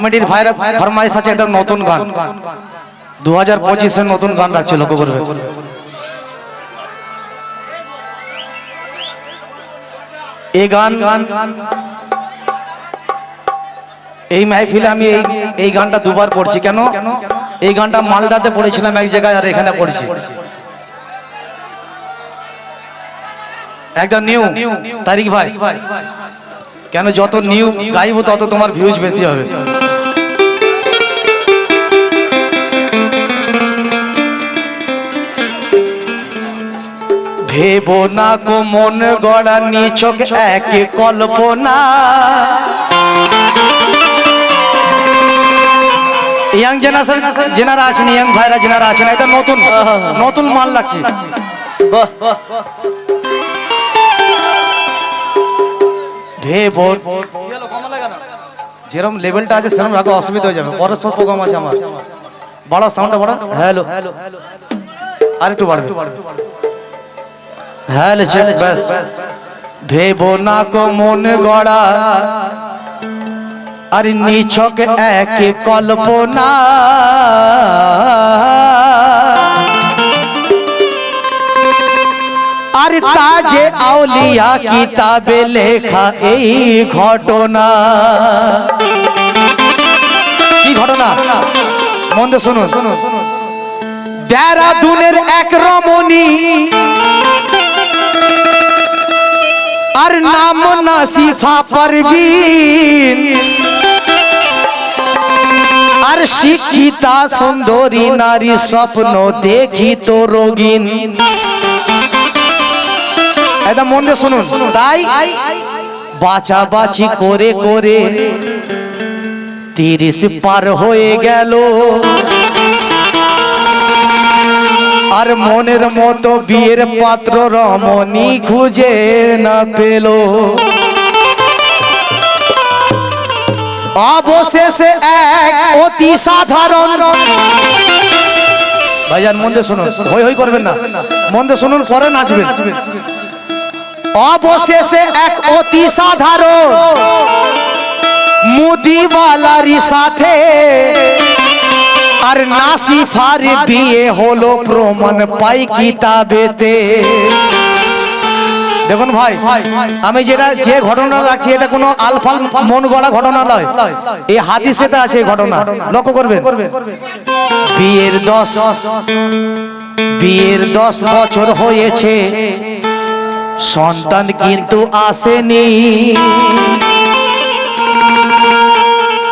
কমেডির ভাইরা ফরমাইশ আছে একদম নতুন গান। দু হাজার পঁচিশের নতুন গান রাখছে, লক্ষ্য করবে। এই গান, এই মাহফিলে আমি এই এই গানটা দুবার পড়ছি, কেন? এই গানটা মালদাতে পড়েছিলাম এক জায়গায় আর এখানে পড়ছি। একদম নিউ তারিক ভাই। কেন যত নিউ গাইব তত তোমার ভিউজ বেশি হবে। ভেবো না কো মন গড়া নিচক এক কল্পনা। ইয়াং জেনারেশন, যেনারা আছেন, ইয়াং ভাইরা যেনারা আছেন, এটা নতুন নতুন মাল লাগছে। ভেবো যেরকম লেভেলটা আছে সেরকম রাখো, অসুবিধা হয়ে যাবে। পরস্পর প্রোগ্রাম আছে আমার। বড় সাউন্ডটা বড় হ্যালো আর একটু বাড়বে। হ্যালো চেক ব্যাস। ভেবো না কো মন গড়া। আর নিছক এক কল্পনা। আর তাজে আউলিয়া কিতাবে লেখা এই ঘটনা। কি ঘটনা? মন দিয়ে শুনুন। দেরাদুনের এক রমণী আর নাম নাসিফা পারবিন আর শিক্ষিতা সুন্দরী নারী স্বপ্ন দেখি তো রোগিন একদম মন দিয়ে শুনুন। তাই বাছাবাছি করে করে তিরিশ পার হয়ে গেল। আর মনের মতো বিয়ের পাত্র রমণী খুঁজে না পেল। অবশেষে এক অতি সাধারণ ভাইজান মন দিয়ে শুনুন। হই হই করবেন না। মন দিয়ে শুনুন, পরে নাচবেন। অবশেষে এক অতি সাধারণ মুদিওয়ালারি সাথে আর নাসিফার বিয়ে হলো প্রমাণ পাই কিতাবেতে। দেখুন ভাই, আমি যেটা যে ঘটনা রাখছি, এটা কোনো আলফাল মন গড়া ঘটনা নয়। এই হাদিসেতে আছে ঘটনা। লক্ষ্য করবেন। বিয়ের দশ বিয়ের দশ বছর হয়েছে। সন্তান কিন্তু আসেনি।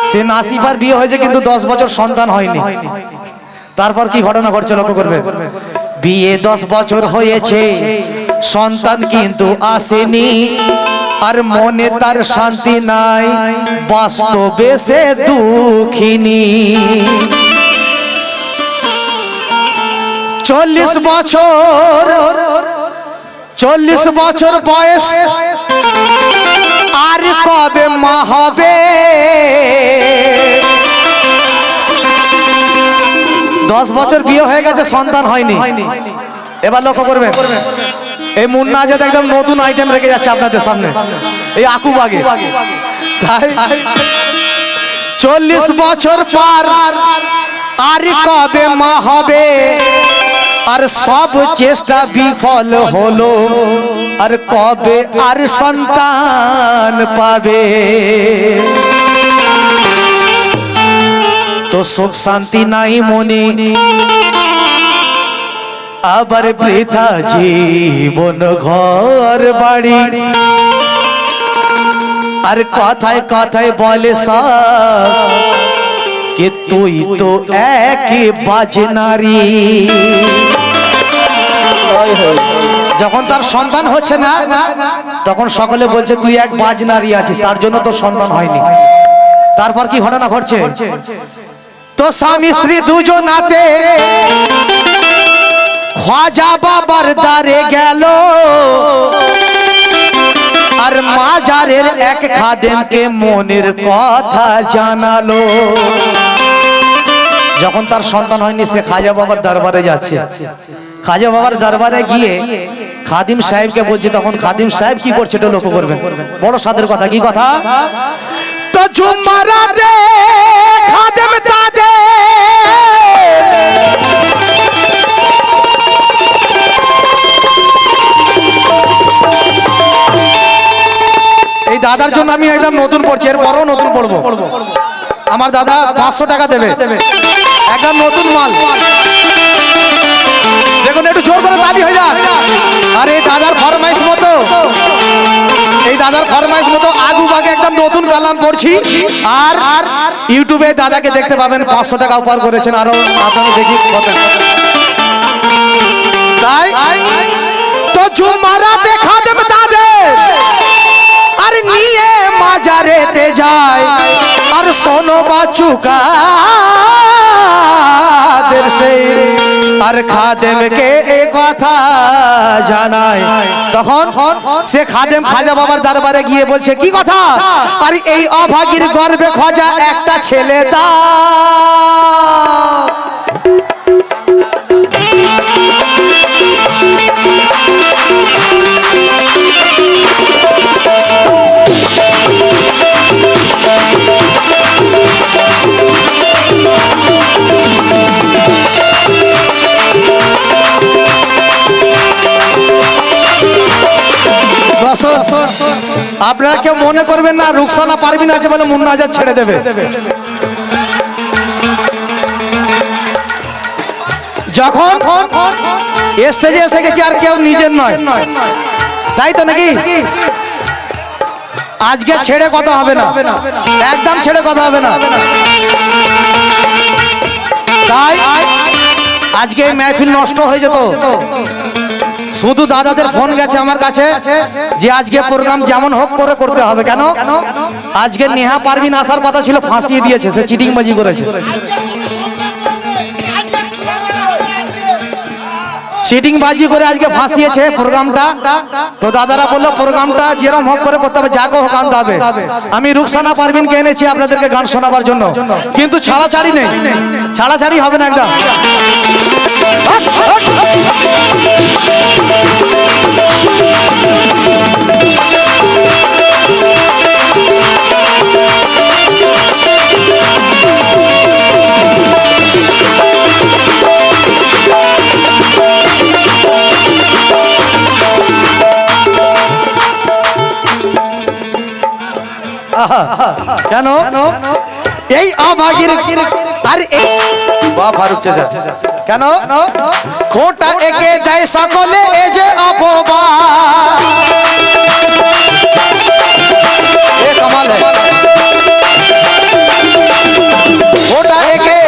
সে নাসিফার বিয়ে হয়েছে কিন্তু দশ বছর সন্তান হয়নি। তারপর কি ঘটনা ঘটছে লক্ষ্য করবে? বিয়ে দশ বছর হয়েছে, সন্তান কিন্তু আসেনি, আর মনে তার শান্তি নাই, বাস্তবে সে দুঃখিনী। চল্লিশ বছর চল্লিশ বছর বয়স, আর কবে মা হবে? দশ বছর বিয়ে হয়ে গেছে, সন্তান হয়নি। এবার লক্ষ্য করবেন, এই মুন্না আজাদ একদম নতুন আইটেম রেখে যাচ্ছে আপনাদের সামনে। এই আকু বাগে। তাই চল্লিশ বছর পর, আর কবে মা হবে? আর সব চেষ্টা বিফল হলো, আর কবে আর সন্তান পাবে? তো সুখ শান্তি নাই মনে। আবার বৃথা জীবন ঘর বাড়ি। আর কথায় কথায় বলে সব কে তুই তো এক বাজ নারী যখন তার সন্তান হচ্ছে না, তখন সকলে বলছে, তুই এক বাজ নারী আছিস, তার জন্য তোর সন্তান হয়নি। তারপর কি ঘটনা ঘটছে? তো স্বামী স্ত্রী দুজন নাতে খাজা বাবার দ্বারে গেল। আর মাজারের এক খাদেমকে মনের কথা জানালো। যখন তার সন্তান হয়নি, সে খাজা বাবার দরবারে যাচ্ছে। খাজা বাবার দরবারে গিয়ে খাদিম সাহেবকে বলছে, তখন খাদিম সাহেব কি করছে এটা লক্ষ্য করবেন? বড় সাদের কথা, কি কথা? তো তো ঝুমারা দে খাদেম এই দাদার জন্য আমি একদম নতুন পড়ছি, এর বড় নতুন পড়ব। আমার দাদা পাঁচশো টাকা দেবে। একদম নতুন মাল। দেখুন, একটু জোর করে তালি হয়ে যাক। আর, এই দাদার ফরমাইশ মতো। এই দাদার ফরমাইশ মতো আগু বাগে একদম নতুন কালাম পড়ছি। আর ইউটিউবে দাদাকে দেখতে পাবেন, পাঁচশো টাকা উপহার করেছেন। আরও আপনারা দেখি তাই? তো ঝুমারা দেখা দেবে তাদের। আর নিয়ে মাজারেতে যায়। আর শোনো সেই আর খাদেমকে কথা জানায়। তখন সে খাদেম খাজা বাবার দরবারে গিয়ে বলছে, কি কথা? আর এই অভাগীর গর্বে খোঁজা একটা ছেলে দা। আপনারা কেউ মনে করবেন না, রুকসানা পারবিন আছে বলে মুন্না হাজার ছেড়ে দেবে। যখন স্টেজে এসে গেছি, আর কেউ নিজের নয়। তাই তো নাকি? আজকে ছেড়ে কথা হবে না। একদম ছেড়ে কথা হবে না। তাই আজকে এই মেহফিল নষ্ট হয়ে যেত। শুধু দাদাদের ফোন গেছে আমার কাছে যে আজকে প্রোগ্রাম যেমন হোক করে করতে হবে। কেন? আজকে নেহা পারবিন আসার কথা ছিল, ফাঁসিয়ে দিয়েছে, সে চিটিং বাজি করেছে। চিটিং বাজি করে আজকে ফাঁসিয়েছে প্রোগ্রামটা তো দাদারা বলল প্রোগ্রামটা যেরকম হোক করে করতে হবে যাকে হোক আনতে হবে। আমি রুকসানা পারবিনকে এনেছি আপনাদেরকে গান শোনাবার জন্য। কিন্তু ছাড়াছাড়ি নেই। ছাড়াছাড়ি হবে না একদম। কেন? এই অভাগীর এই- বাহ ফারুক কেন? খোটা একে দেয় সকলে এ যে অপবা আর একে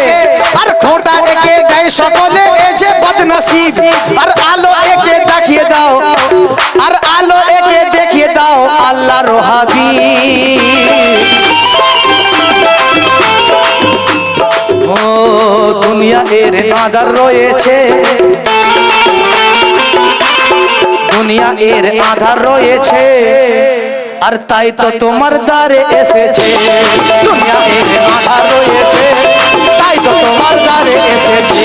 সকলে বদনসিব। আর আলো একে দেখিয়ে দাও, আর আলো একে দেখিয়ে দাও, আল্লাহর হাবিব। দুনিয়া এর আদার রয়েছে। দুনিয়া এর আধার রয়েছে। আর তাই তো তোমার দ্বারে এসেছে। দুনিয়া এর আধার রয়েছে। তাই তো তোমার দ্বারে এসেছে।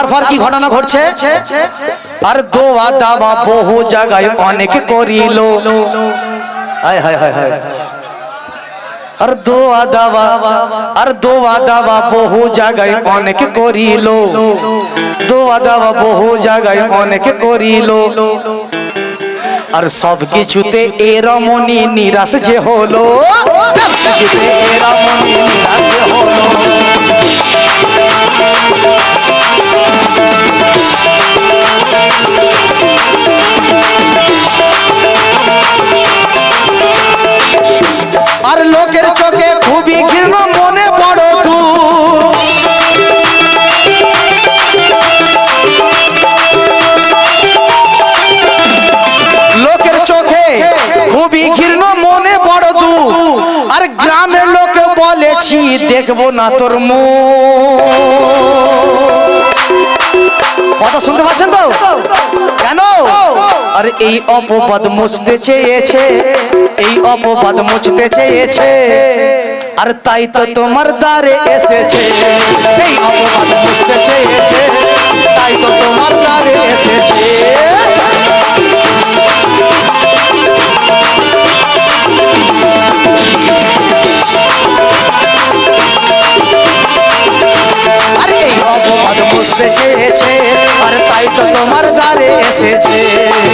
তারপর কি ঘটনা ঘটছে? আর দোয়া দাবা বহু জায়গায় অনেক করিল। হায় হায় আর দোয়া দাবা, আর দোয়া দাবা বহু জায়গায় অনেক করিল। দোয়া দাবা বহু জায়গায় অনেক করিল। আর সব কিছুতে এ রমণী নিরাশ যে হলো। কিছুতে নিরাশ যে হলো। আর লোকের চোখে খুবই মনে লোকের চোখে খুবই মনে আর গ্রামের লোক বলেছি, দেখব না তোর মুখ। শুনতে পাচ্ছেন তো? কেন? আর এই অপবাদ মুছতে চেয়েছে। এই অপবাদ মুছতে চেয়েছে। আর তাই তো তোমার দ্বারে এসেছে। এই অপবাদ মুছতে চেয়েছে। তাই তোমার দ্বারে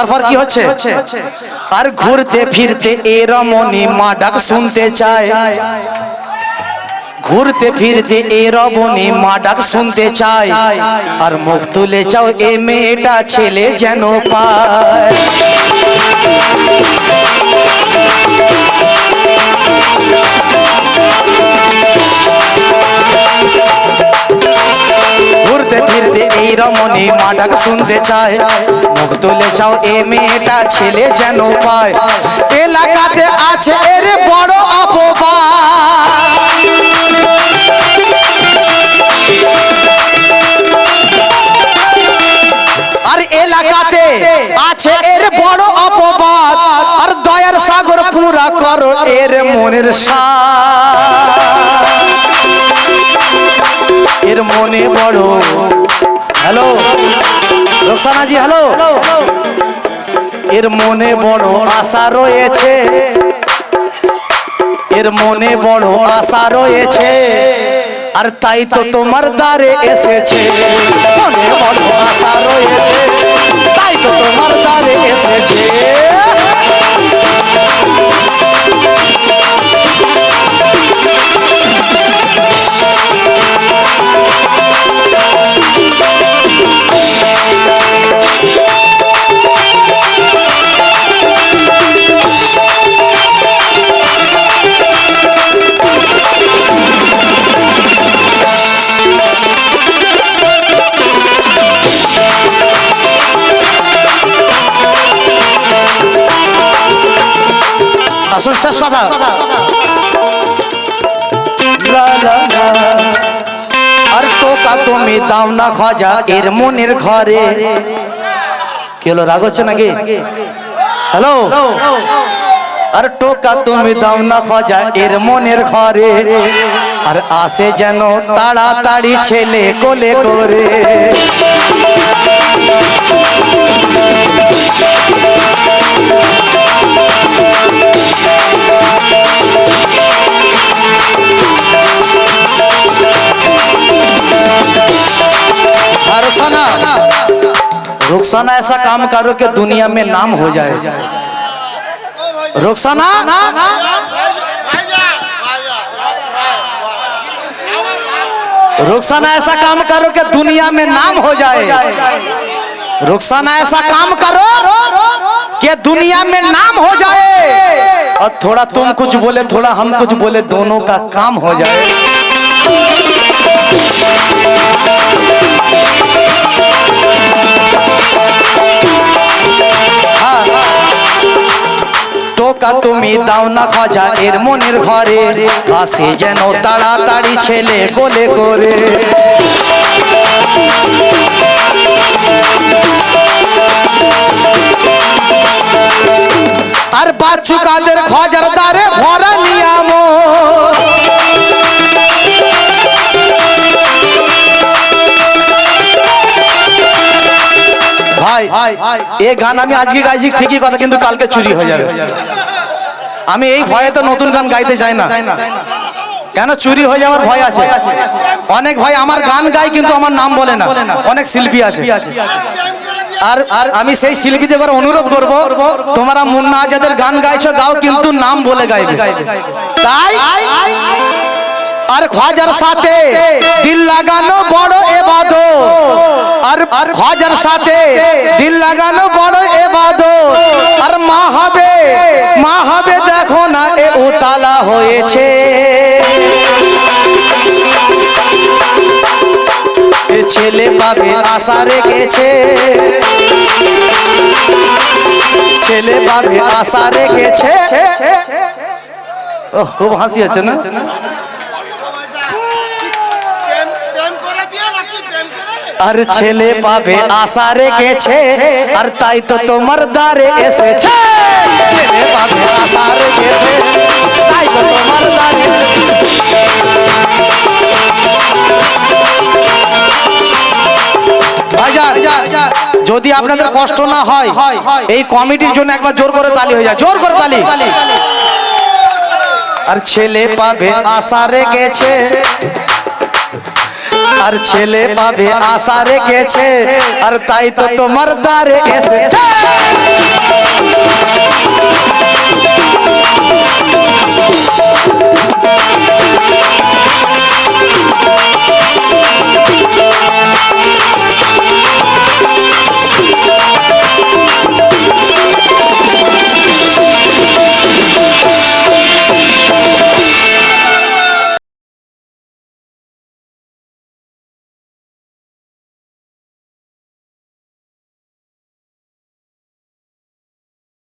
তারপর কি হচ্ছে? আর ঘুরতে ফিরতে এ মা ডাক শুনতে চায়। ঘুরতে ফিরতে এ রবনে মা ডাক শুনতে চায়। আর মুখ তুলে চাও এ মেয়েটা ছেলে যেন পায়। রমণী মা ডাক শুনতে চায়। মুখ তুলে চাও এ মেয়েটা, ছেলে যেন পায়। এলাকাতে আছে এর বড় অপবাদ। আর এলাকাতে আছে এর বড় অপবাদ। আর দয়ার সাগর পুরা করো এর মনের সাথ এর মনে বড় হ্যালো? রোকসানা জি হ্যালো। এর মনে বড় আশা রয়েছে। এর মনে বড় আশা রয়েছে। আর তাই তো তোমার দ্বারে এসেছে। মনে বড় আশা রয়েছে। তাই তো তোমার দ্বারে এসেছে। শেষ কথা। আর টোকা তুমি দাও না খজা, এর মনের ঘরে। কেলো রাগ হচ্ছে নাকি? হ্যালো? আর টোকা তুমি দাও না খজা, এর মনের ঘরে। আর আসে যেন তাড়াতাড়ি ছেলে কোলে করে। रुखसाना ऐसा काम करो कि दुनिया में नाम हो जाए। रुखसाना रुखसाना ऐसा काम करो कि दुनिया में नाम हो जाए। रुखसाना ऐसा काम करो कि दुनिया में नाम हो जाए। और थोड़ा तुम कुछ बोले, थोड़ा हम कुछ बोले, दोनों का काम हो जाए। টোকা তুমি দাও না খজা এর মনের ঘরে। আসে যেন তাড়াতাড়ি ছেলে কোলে করে। আর বাচ্চু কাদের খজার দ্বারে ভরা নিয়াম ভাই এই গান আমি আজকে গাইছি ঠিকই কথা কিন্তু কালকে চুরি হয়ে যাবে। আমি এই ভয়ে তো নতুন গান গাইতে চাই না। কেন? চুরি হয়ে যাওয়ার ভয় আছে। অনেক ভাই আমার গান গায় কিন্তু আমার নাম বলে না। অনেক শিল্পী আছে। আর আর আমি সেই শিল্পীদের করে অনুরোধ করব, তোমরা মুন্না যাদের গান গাইছো, গাও কিন্তু নাম বলে গাইবে। তাই আর খোয়াজার সাথে দিল লাগানো বড় এবাদ আর আর খোয়াজার সাথে দিল লাগানো বড় এবাদ আর মা হবে মা হবে দেখো না এ উতালা হয়েছে এ ছেলে পাবে আশা রেখেছে ছেলে পাবে আশা রেখেছে ও খুব হাসি আছে না প্রেম প্রেম করে বিয়ে নাকি প্রেম করে আর ছেলে পাবে আশা রেখেছে আর তাই তো তোমার দ্বারে এসেছে। ছেলে পাবে আশা রেখেছে তাই তো তোমার দ্বারে যদি আপনাদের কষ্ট না হয় এই কমিটির জন্য একবার জোর করে তালি হয়ে যায়। জোর করে তালি। আর ছেলে পাবে আশা রেখেছে আর ছেলে পাবে আশা রেখেছে আর তাই তো তোমার দ্বারে এসেছে